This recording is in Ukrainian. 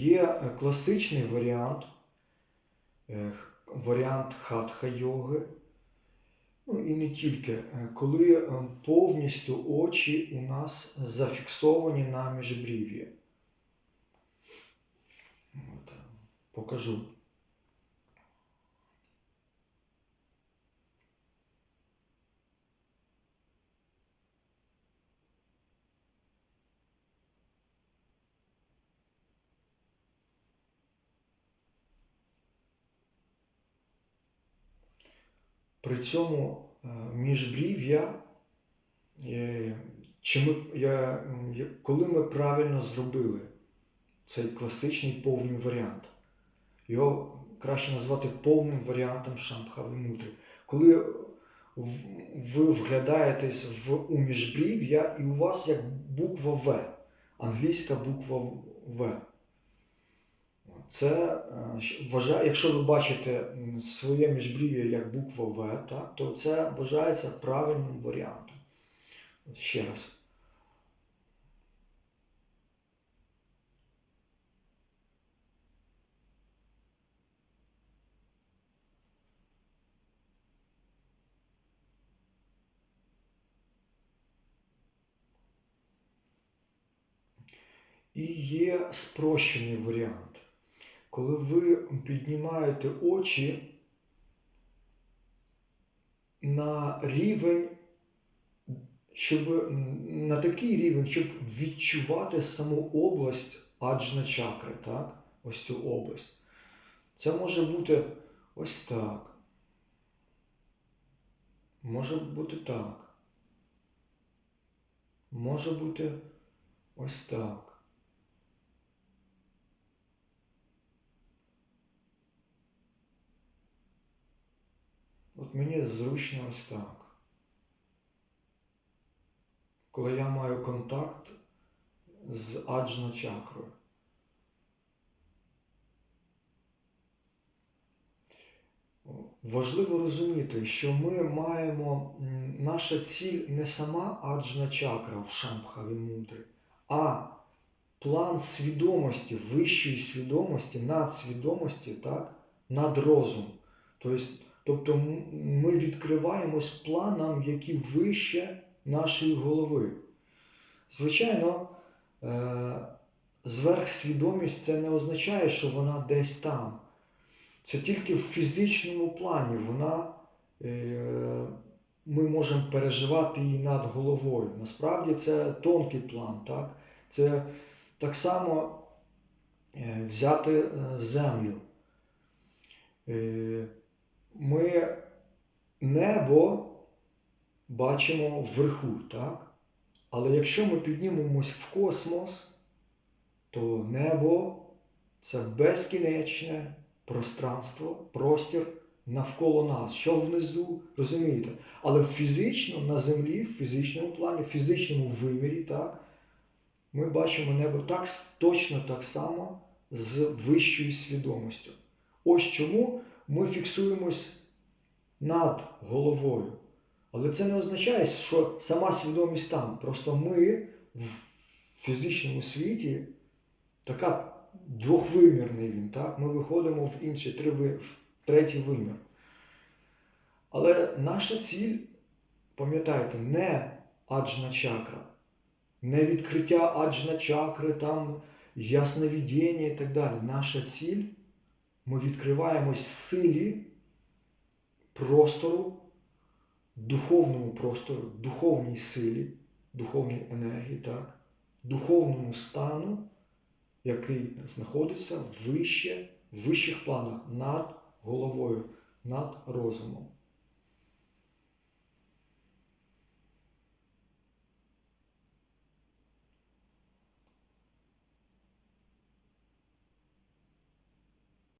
Є е, класичний варіант, е, варіант хатха-йоги, ну і не тільки, е, коли повністю очі у нас зафіксовані на міжбрів'ї. Покажу. При цьому е, міжбрів'я, е, чи ми, я, коли ми правильно зробили цей класичний повний варіант, його краще назвати повним варіантом Шамбхави-мудри. Коли ви вглядаєтесь в у міжбрів'я, і у вас як буква В, англійська буква В. Це е, вважає, якщо ви бачите своє міжбрів'я як буква В, так, то це вважається правильним варіантом. Ще раз. І є спрощений варіант. Коли ви піднімаєте очі на рівень, щоб на такий рівень, щоб відчувати саму область аджна чакри, так? Ось цю область. Це може бути ось так. Може бути так. Може бути ось так. От мені зручно ось так. Коли я маю контакт з аджна чакрою. Важливо розуміти, що ми маємо наша ціль не сама аджна чакра в Шамбхаві мудри, а план свідомості, вищої свідомості, надсвідомості, так, над розум. Тобто, тобто ми відкриваємось планам, які вище нашої голови. Звичайно, е, зверхсвідомість це не означає, що вона десь там. Це тільки в фізичному плані вона, е, ми можемо переживати її над головою. Насправді це тонкий план. Так? Це так само е, взяти землю. Ми небо бачимо вверху, так? Але якщо ми піднімемось в космос, то небо це безкінечне пространство, простір навколо нас, що внизу, розумієте? Але фізично на землі, в фізичному плані, в фізичному вимірі, так, ми бачимо небо так, точно так само з вищою свідомістю. Ось чому ми фіксуємось над головою. Але це не означає, що сама свідомість там. Просто ми в фізичному світі така двохвимірний він, так? Ми виходимо в інший, три, в третій вимір. Але наша ціль, пам'ятайте, не аджна чакра, не відкриття аджна чакри, там ясновидіння і так далі. Наша ціль ми відкриваємось силі простору, духовному простору, духовній силі, духовній енергії, так? духовному стану, який знаходиться вище, в вищих планах над головою, над розумом.